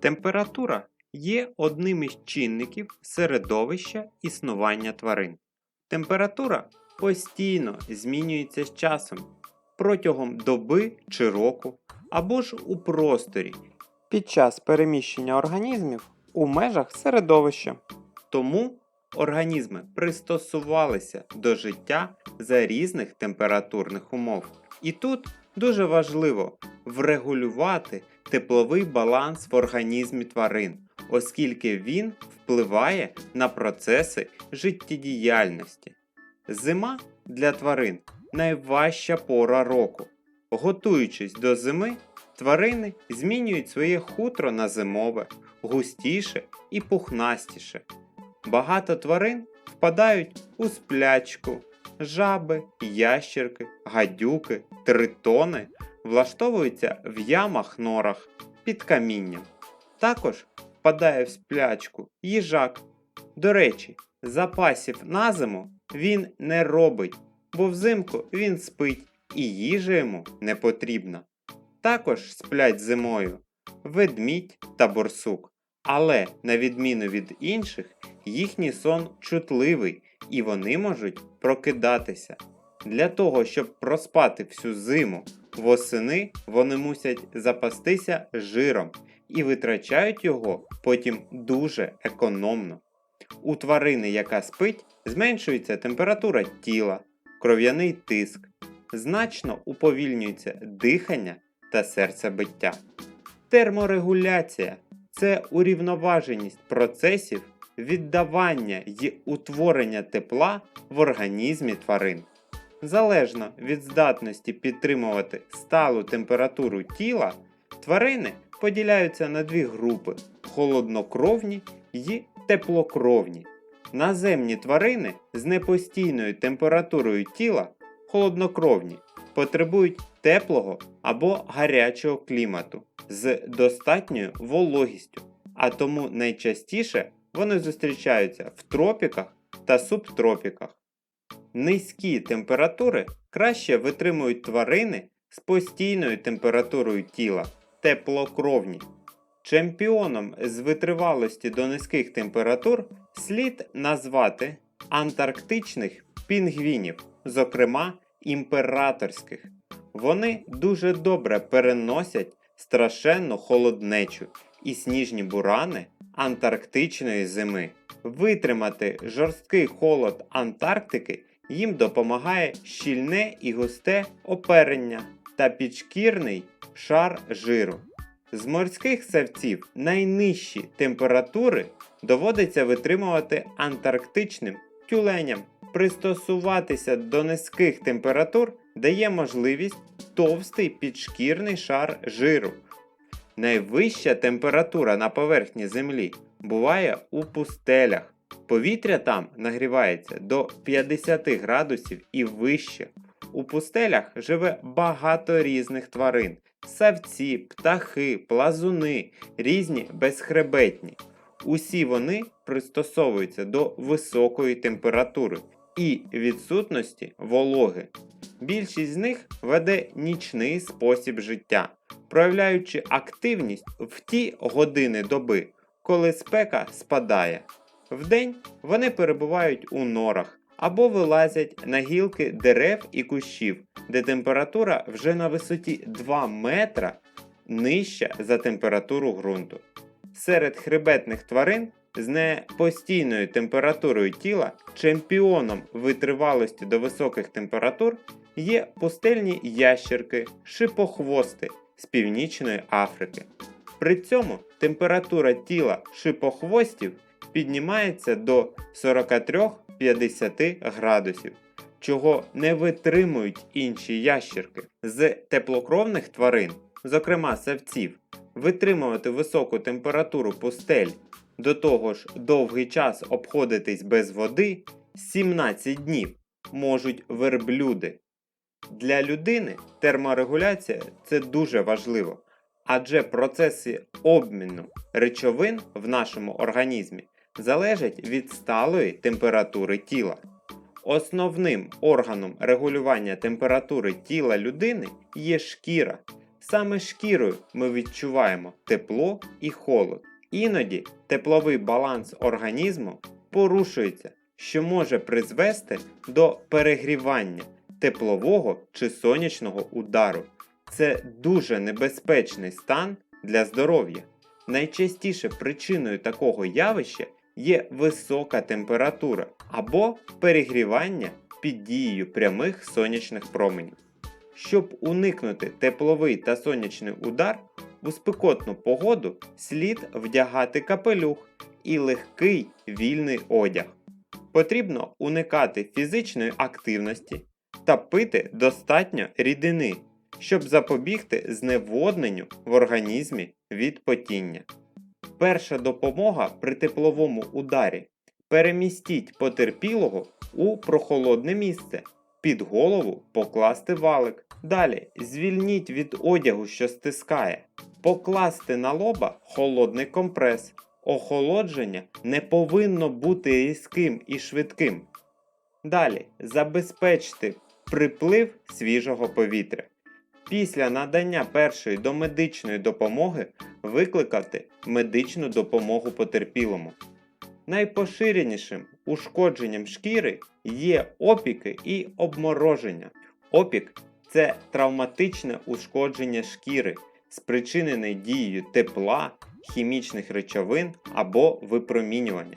Температура є одним із чинників середовища існування тварин. Температура постійно змінюється з часом протягом доби чи року або ж у просторі під час переміщення організмів у межах середовища. Тому організми пристосувалися до життя за різних температурних умов. І тут дуже важливо врегулювати тепловий баланс в організмі тварин, оскільки він впливає на процеси життєдіяльності. Зима для тварин найважча пора року. Готуючись до зими, тварини змінюють своє хутро на зимове, густіше і пухнастіше. Багато тварин впадають у сплячку, жаби, ящерки, гадюки, тритони влаштовуються в ямах норах під камінням. Також впадає в сплячку їжак. До речі, запасів на зиму він не робить, бо взимку він спить і їжа йому не потрібна. Також сплять зимою ведмідь та борсук, але, на відміну від інших, їхній сон чутливий і вони можуть прокидатися. Для того, щоб проспати всю зиму, восени вони мусять запастися жиром і витрачають його потім дуже економно. У тварини, яка спить, зменшується температура тіла, кров'яний тиск, значно уповільнюється дихання та серцебиття. Терморегуляція це урівноваженість процесів віддавання й утворення тепла в організмі тварин. Залежно від здатності підтримувати сталу температуру тіла, тварини поділяються на дві групи холоднокровні й теплокровні. Наземні тварини з непостійною температурою тіла холоднокровні потребують теплого або гарячого клімату з достатньою вологістю, а тому найчастіше вони зустрічаються в тропіках та субтропіках. Низькі температури краще витримують тварини з постійною температурою тіла теплокровні. Чемпіоном з витривалості до низьких температур слід назвати антарктичних пінгвінів, зокрема імператорських. Вони дуже добре переносять страшенну холоднечу і сніжні бурани антарктичної зими. Витримати жорсткий холод Антарктики їм допомагає щільне і густе оперення та підшкірний шар жиру. З морських савців найнижчі температури доводиться витримувати антарктичним тюленям. Пристосуватися до низьких температур дає можливість товстий підшкірний шар жиру. Найвища температура на поверхні Землі буває у пустелях. Повітря там нагрівається до 50 градусів і вище. У пустелях живе багато різних тварин: савці, птахи, плазуни, різні безхребетні. Усі вони пристосовуються до високої температури і відсутності вологи. Більшість з них веде нічний спосіб життя, проявляючи активність в ті години доби, коли спека спадає. Вдень вони перебувають у норах або вилазять на гілки дерев і кущів, де температура вже на висоті 2 метра нижча за температуру ґрунту. Серед хребетних тварин з непостійною температурою тіла чемпіоном витривалості до високих температур є пустельні ящерки, шипохвости з Північної Африки. При цьому температура тіла шипохвостів піднімається до 43-50 градусів, чого не витримують інші ящерки. З теплокровних тварин, зокрема савців, витримувати високу температуру пустель, до того ж довгий час обходитись без води 17 днів можуть верблюди. Для людини терморегуляція це дуже важливо, адже процеси обміну речовин в нашому організмі залежать від сталої температури тіла. Основним органом регулювання температури тіла людини є шкіра. Саме шкірою ми відчуваємо тепло і холод. Іноді тепловий баланс організму порушується, що може призвести до перегрівання теплового чи сонячного удару. Це дуже небезпечний стан для здоров'я. Найчастіше причиною такого явища є висока температура або перегрівання під дією прямих сонячних променів. Щоб уникнути тепловий та сонячний удар, у спекотну погоду слід вдягати капелюх і легкий вільний одяг. Потрібно уникати фізичної активності та пити достатньо рідини, щоб запобігти зневодненню в організмі від потіння. Перша допомога при тепловому ударі. Перемістіть потерпілого у прохолодне місце. Під голову покласти валик. Далі звільніть від одягу, що стискає. Покласти на лоба холодний компрес. Охолодження не повинно бути різким і швидким. Далі забезпечте приплив свіжого повітря. Після надання першої домедичної допомоги викликати медичну допомогу потерпілому. Найпоширенішим ушкодженням шкіри є опіки і обмороження. Опік це травматичне ушкодження шкіри, спричинене дією тепла, хімічних речовин або випромінювання.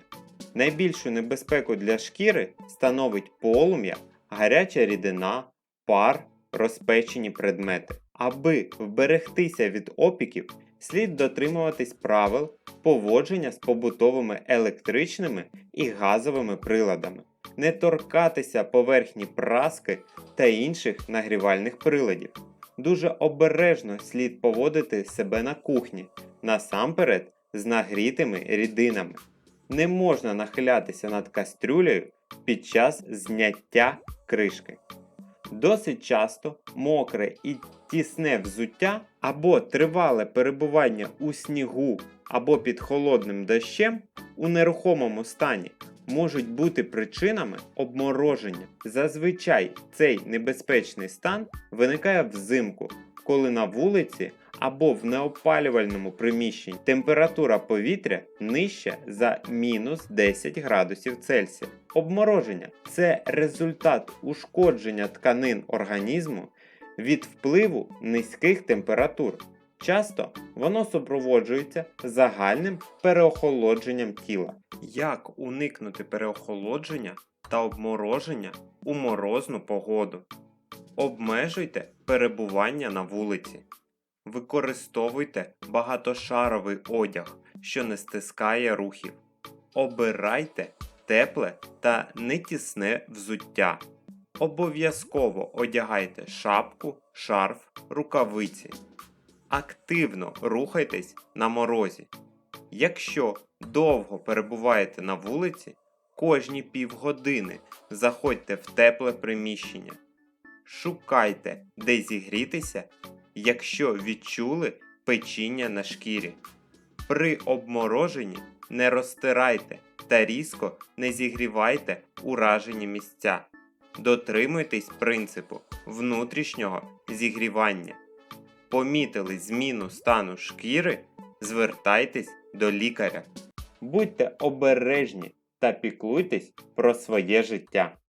Найбільшу небезпеку для шкіри становить полум'я, гаряча рідина, пар, розпечені предмети. Аби вберегтися від опіків, слід дотримуватись правил поводження з побутовими електричними і газовими приладами, не торкатися поверхні праски та інших нагрівальних приладів. Дуже обережно слід поводити себе на кухні, насамперед з нагрітими рідинами. Не можна нахилятися над кастрюлею під час зняття кришки. Досить часто мокре і тісне взуття або тривале перебування у снігу або під холодним дощем у нерухомому стані можуть бути причинами обмороження. Зазвичай цей небезпечний стан виникає взимку, коли на вулиці або в неопалювальному приміщенні температура повітря нижча за мінус 10 градусів Цельсія. Обмороження це результат ушкодження тканин організму від впливу низьких температур. Часто воно супроводжується загальним переохолодженням тіла. Як уникнути переохолодження та обмороження у морозну погоду? Обмежуйте перебування на вулиці. Використовуйте багатошаровий одяг, що не стискає рухів. Обирайте тепле та нетісне взуття. Обов'язково одягайте шапку, шарф, рукавиці. Активно рухайтесь на морозі. Якщо довго перебуваєте на вулиці, кожні півгодини заходьте в тепле приміщення. Шукайте, де зігрітися, якщо відчули печіння на шкірі. При обмороженні не розтирайте та різко не зігрівайте уражені місця. Дотримуйтесь принципу внутрішнього зігрівання. Помітили зміну стану шкіри, звертайтесь до лікаря. Будьте обережні та піклуйтесь про своє життя.